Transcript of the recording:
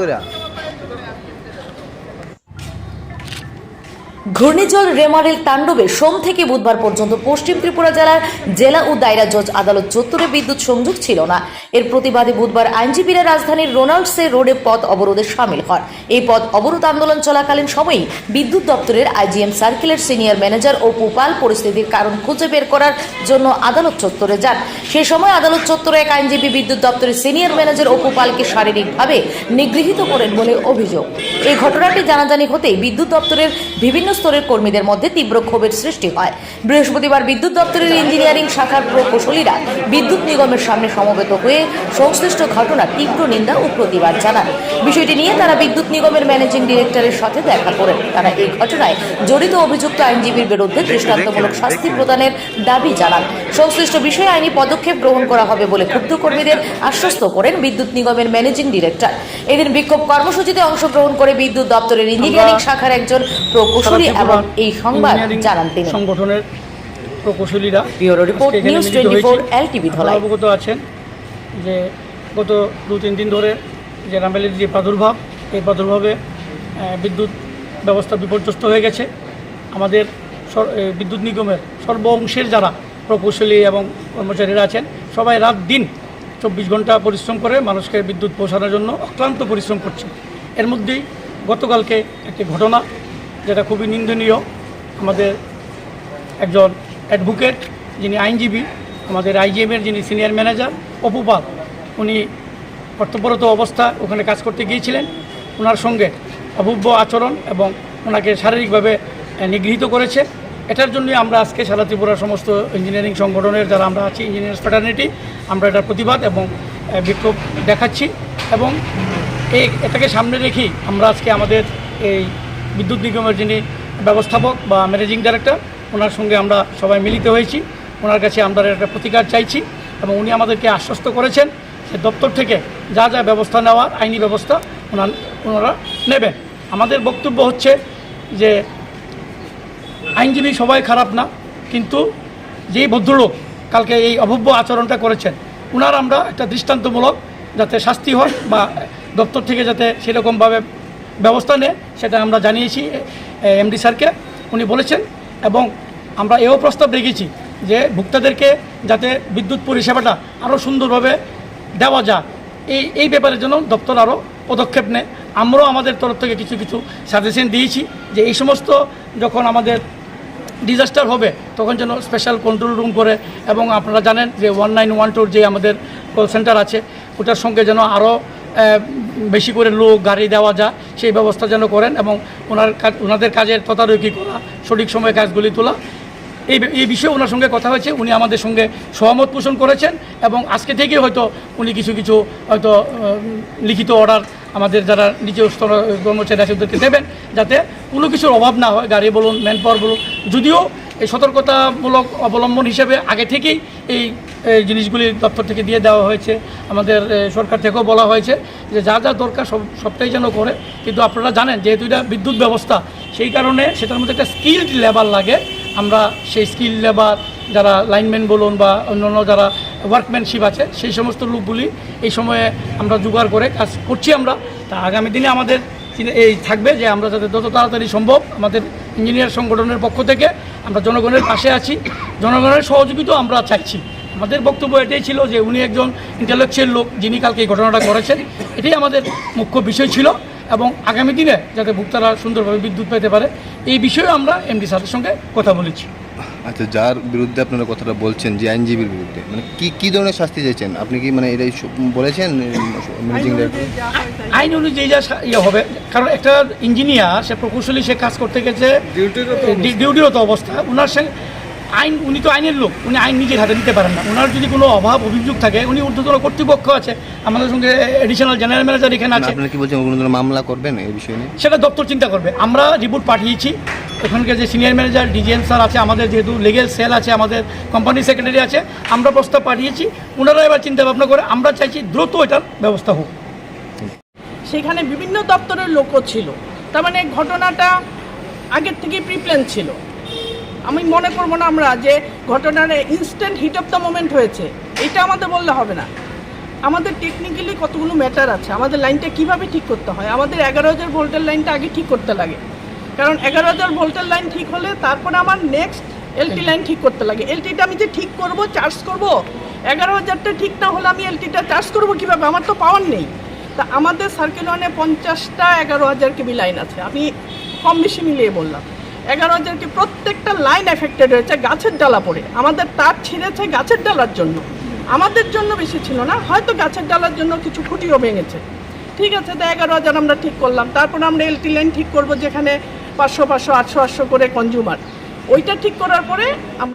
করে ঘূর্ণিঝড় রেমারেল তাণ্ডবে সোম থেকে বুধবার পর্যন্ত পশ্চিম ত্রিপুরা জেলার জেলা ও দায়রা জজ আদালত চত্বরে বিদ্যুৎ সংযোগ ছিল না। এর প্রতিবাদে বুধবার আইনজীবীরা রাজধানীর রোনাল্ডসে রোডে পথ অবরোধে সামিল হন। এই পথ অবরোধ আন্দোলন চলাকালীন সময়েই বিদ্যুৎ দপ্তরের আইজিএম সার্কেলের সিনিয়র ম্যানেজার ও পুপাল পরিস্থিতির কারণ খুঁজে বের করার জন্য আদালত চত্বরে যান। সেই সময় আদালত চত্বরে এক আইনজীবী বিদ্যুৎ দপ্তরের সিনিয়র ম্যানেজার ও পুপালকে শারীরিকভাবে নিগৃহীত করেন বলে অভিযোগ। এই ঘটনাটি জানাজানি হতেই বিদ্যুৎ দপ্তরের বিভিন্ন স্তরের কর্মীদের মধ্যে তীব্র ক্ষোভের সৃষ্টি হয়। বৃহস্পতিবার বিদ্যুৎ দপ্তরের ইঞ্জিনিয়ারিং শাখার প্রকৌশলীরা বিদ্যুৎ নিগমের সামনে সমবেত হয়ে সংশ্লিষ্ট ঘটনার তীব্র নিন্দা ও প্রতিবাদ জানান। বিষয়টি নিয়ে তারা বিদ্যুৎ নিগমের ম্যানেজিং ডিরেক্টরের সাথে দেখা করেন। তারা এই ঘটনায় জড়িত অভিযুক্ত আইনজীবীর বিরুদ্ধে দৃষ্টান্তমূলক শাস্তি প্রদানের দাবি জানান। সংশ্লিষ্ট বিষয়ে আইনি পদক্ষেপ গ্রহণ করা হবে বলে ক্ষুব্ধ কর্মীদের আশ্বস্ত করেন বিদ্যুৎ নিগমের ম্যানেজিং ডিরেক্টর। এদিন বিক্ষোভ কর্মসূচিতে অংশগ্রহণ করে বিদ্যুৎ দপ্তরের ইঞ্জিনিয়ারিং শাখার একজন প্রকৌশলী এবং এই সংবাদ জানান তিনি সংগঠনের প্রকৌশলীরা ব্যুরো রিপোর্ট, নিউজ মিলিত 24 হয়েছি। LTV ধলাই। অবগত আছেন যে গত দু তিন দিন ধরে যে রামেলের যে প্রাদুর্ভাব এই প্রাদুর্ভাবে বিদ্যুৎ ব্যবস্থা বিপর্যস্ত হয়ে গেছে আমাদের বিদ্যুৎ নিগমের সর্ব অংশের যারা প্রকৌশলী এবং কর্মচারীরা আছেন সবাই রাত দিন চব্বিশ ঘণ্টা পরিশ্রম করে মানুষকে বিদ্যুৎ পৌঁছানোর জন্য অক্লান্ত পরিশ্রম করছে এর মধ্যেই গতকালকে একটি ঘটনা যেটা খুবই নিন্দনীয়। আমাদের একজন অ্যাডভোকেট যিনি আইনজীবী, আমাদের আইজিএমের যিনি সিনিয়র ম্যানেজার অপুপাল উনি কর্তব্যরত অবস্থা ওখানে কাজ করতে গিয়েছিলেন। ওনার সঙ্গে অভব্য আচরণ এবং ওনাকে শারীরিকভাবে নিগৃহীত করেছে। এটার জন্যই আমরা আজকে সারা ত্রিপুরার সমস্ত ইঞ্জিনিয়ারিং সংগঠনের যারা আমরা আছি ইঞ্জিনিয়ার্স ফ্যাটার্নিটি আমরা এটার প্রতিবাদ এবং বিক্ষোভ দেখাচ্ছি এবং এই এটাকে সামনে রেখেই আমরা আজকে আমাদের এই বিদ্যুৎ নিগমের যিনি ব্যবস্থাপক বা ম্যানেজিং ডাইরেক্টর ওনার সঙ্গে আমরা সবাই মিলিত হয়েছি। ওনার কাছে আমরা একটা প্রতিকার চাইছি এবং উনি আমাদেরকে আশ্বস্ত করেছেন যে দপ্তর থেকে যা যা ব্যবস্থা নেওয়ার আইনি ব্যবস্থা ওনার, ওনারা নেবেন। আমাদের বক্তব্য হচ্ছে যে আইনজীবী সবাই খারাপ না, কিন্তু যেই ভদ্রলোক কালকে এই অভব্য আচরণটা করেছেন ওনার আমরা একটা দৃষ্টান্তমূলক যাতে শাস্তি হয় বা দপ্তর থেকে যাতে সেরকমভাবে ব্যবস্থা নেয়, সেটা আমরা জানিয়েছি এমডি স্যারকে। উনি বলেছেন এবং আমরা এও প্রস্তাব রেখেছি যে ভোক্তাদেরকে যাতে বিদ্যুৎ পরিষেবাটা আরও সুন্দরভাবে দেওয়া যায়। এই এই ব্যাপারের জন্য দপ্তর আরও পদক্ষেপ নেয়। আমরাও আমাদের তরফ থেকে কিছু কিছু সাজেশন দিয়েছি যে এই সমস্ত যখন আমাদের ডিজাস্টার হবে, তখন যেন স্পেশাল কন্ট্রোল রুম করে এবং আপনারা জানেন যে ওয়ান নাইন ওয়ান টুর যে আমাদের কল সেন্টার আছে, ওটার সঙ্গে যেন আরও বেশি করে লোক গাড়ি দেওয়া যায়, সেই ব্যবস্থা যেন করেন এবং ওনার কাজ ওনাদের কাজের তদারকি করা, সঠিক সময়ে কাজগুলি তোলা। এই এই বিষয়ে ওনার সঙ্গে কথা হয়েছে, উনি আমাদের সঙ্গে সহমত পোষণ করেছেন এবং আজকে থেকে হয়তো উনি কিছু কিছু হয়তো লিখিত অর্ডার আমাদের যারা নিচে স্তর কর্মচারী আছে ওদেরকে দেবেন যাতে কোনো কিছুর অভাব না হয়, গাড়ি বলুন ম্যান পাওয়ার বলুন। যদিও এই সতর্কতামূলক অবলম্বন হিসেবে আগে থেকেই এই এই জিনিসগুলি দপ্তর থেকে দিয়ে দেওয়া হয়েছে। আমাদের সরকার থেকেও বলা হয়েছে যে যা যা দরকার সব, সবটাই যেন করে। কিন্তু আপনারা জানেন, যেহেতু এটা বিদ্যুৎ ব্যবস্থা, সেই কারণে সেটার মধ্যে একটা স্কিলড লেবার লাগে। আমরা সেই স্কিল লেবার যারা লাইনম্যান বলুন বা অন্যান্য যারা ওয়ার্কম্যানশিপ আছে, সেই সমস্ত লোকগুলি এই সময়ে আমরা জোগাড় করে কাজ করছি আমরা। তা আগামী দিনে আমাদের এই থাকবে যে আমরা যাতে যত তাড়াতাড়ি সম্ভব আমাদের ইঞ্জিনিয়ার সংগঠনের পক্ষ থেকে আমরা জনগণের পাশে আছি। জনগণের সহযোগিতাও আমরা চাইছি। আমাদের বক্তব্য এটাই ছিল যে উনি একজন ইন্টেলেকচুয়াল লোক যিনি কালকে এই ঘটনাটা করেছেন এটাই আমাদের মুখ্য বিষয় ছিল এবং আগামী দিনে যাতে ভোক্তারা সুন্দরভাবে বিদ্যুৎ পেতে পারে এই বিষয়ে আমরা এমডি স্যারের সঙ্গে কথা বলেছি। আচ্ছা যার বিরুদ্ধে আপনারা কথাটা বলছেন যে আইনজীবীর বিরুদ্ধে মানে কি কি ধরনের শাস্তি চাইছেন? আপনি কি মানে এটাই বলেছেন আইন অনুযায়ী যা ইয়ে হবে কারণ একটা ইঞ্জিনিয়ার সে প্রকৌশলী সে কাজ করতে গেছে ডিউটিরত অবস্থা। ওনার সঙ্গে আইন উনি তো আইনের লোক উনি আইন নিজের হাতে নিতে পারেন না। ওনার যদি কোনো অভাব অভিযোগ থাকে উনি ঊর্ধ্বতন কর্তৃপক্ষ আছে আমাদের সঙ্গে এডিশনাল জেনারেল ম্যানেজার এখানে আছে। আপনারা কি বলছেন কোনো মামলা করবেন এই বিষয়ে নিয়ে? সেটা দপ্তর চিন্তা করবে। আমরা রিপোর্ট পাঠিয়েছি। ওখানকার যে সিনিয়র ম্যানেজার ডিজিএম স্যার আছে আমাদের যেহেতু লিগেল সেল আছে আমাদের কোম্পানি সেক্রেটারি আছে আমরা প্রস্তাব পাঠিয়েছি। ওনারা এবার চিন্তা ভাবনা করে আমরা চাইছি দ্রুত এটার ব্যবস্থা হোক। সেখানে বিভিন্ন দপ্তরের লোকও ছিল। তার মানে ঘটনাটা আগের থেকে প্রিপ্ল্যান ছিল। আমি মনে করব না আমরা যে ঘটনার instant hit of the moment হয়েছে। এটা আমাদের বললে হবে না। আমাদের টেকনিক্যালি কতগুলো ম্যাটার আছে? আমাদের লাইনটা কীভাবে ঠিক করতে হয়? আমাদের এগারো হাজার ভোল্টের লাইনটা আগে ঠিক করতে লাগে। কারণ এগারো হাজার ভোল্টের লাইন ঠিক হলে তারপরে আমার নেক্সট এলটি লাইন ঠিক করতে লাগে। এলটিটা আমি যে ঠিক করব চার্জ করব এগারো হাজারটা ঠিক না হলে আমি এলটিটা চার্জ করব কীভাবে? আমার তো পাওয়ার নেই। তা আমাদের সার্কেল ওয়ানে পঞ্চাশটা এগারো হাজার কেবি লাইন আছে। আমি কম বেশি মিলিয়ে বললাম। এগারো হাজার কি প্রত্যেকটা লাইন এফেক্টেড হয়েছে গাছের ডালা পড়ে। আমাদের তার ছিঁড়েছে গাছের ডালার জন্য। আমাদের জন্য বেশি ছিল না, হয়তো গাছের ডালার জন্য কিছু খুঁটিও ভেঙেছে। ঠিক আছে, তো এগারো হাজার আমরা ঠিক করলাম। তারপর আমরা এলটি লাইন ঠিক করব যেখানে পাঁচশো পাঁচশো, আটশো আটশো করে কনজিউমার ওইটা ঠিক করার পরে